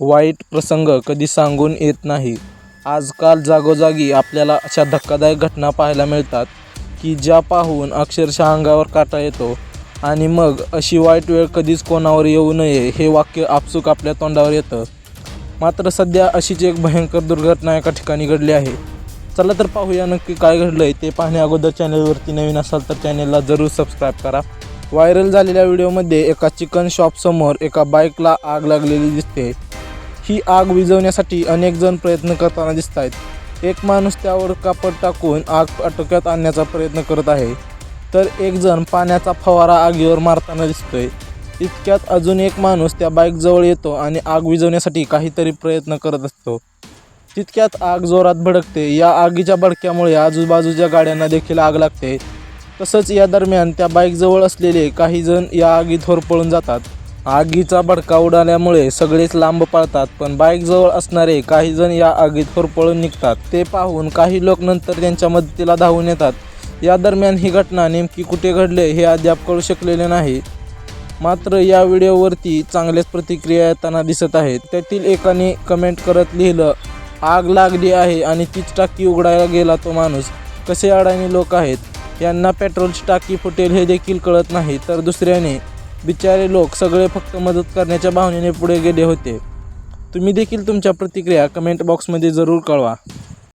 वाईट प्रसंग कधी सांगून येत नाही. आजकाल जागोजागी आपल्याला अशा धक्कादायक घटना पाहायला मिळतात की ज्या पाहून अक्षरशः अंगावर काटा येतो आणि मग अशी वाईट वेळ कधीच कोणावर येऊ नये हे वाक्य आपसूक आपल्या तोंडावर येतं. मात्र सध्या अशीच एक भयंकर दुर्घटना एका ठिकाणी घडली आहे. चला तर पाहूया नक्की काय घडलं आहे ते पाहण्या अगोदर चॅनलवरती नवीन असाल तर चॅनलला जरूर सबस्क्राईब करा. व्हायरल झालेल्या व्हिडिओमध्ये एका चिकन शॉपसमोर एका बाईकला आग लागलेली दिसते. ही आग विझवण्यासाठी अनेक जण प्रयत्न करताना दिसत आहेत एक माणूस त्यावर कापड टाकून आग आटोक्यात आणण्याचा प्रयत्न करत आहे. तर एक जण पाण्याचा फवारा आगीवर मारताना दिसतोय. इतक्यात अजून एक माणूस त्या बाईकजवळ येतो आणि आग विझवण्यासाठी काहीतरी प्रयत्न करत असतो. तितक्यात आग जोरात भडकते. या आगीच्या भडक्यामुळे आजूबाजूच्या गाड्यांना देखील आग लागते. तसंच या दरम्यान त्या बाईकजवळ असलेले काही जण या आगीत होरपळून जातात. आगीचा भडका उडाल्यामुळे सगळेच लांब पळतात पण बाईकजवळ असणारे काही जण या आगीत होरपळून निघतात. ते पाहून काही लोक नंतर त्यांच्या मदतीला धावून येतात. या दरम्यान ही घटना नेमकी कुठे घडले हे अद्याप कळू शकलेले नाही. मात्र या व्हिडिओवरती चांगल्याच प्रतिक्रिया येताना दिसत आहेत. त्यातील एकाने कमेंट करत लिहिलं आग लागली आहे आणि तीच टाकी उघडायला गेला तो माणूस. कसे अडाणी लोक आहेत? यांना पेट्रोलची टाकी फुटेल हे देखील कळत नाही तर दुसऱ्याने बिचारे लोक सगळे फक्त मदत करण्याच्या भावनेने पुढे गेले होते. तुम्ही देखील तुमच्या प्रतिक्रिया कमेंट बॉक्समध्ये जरूर कळवा.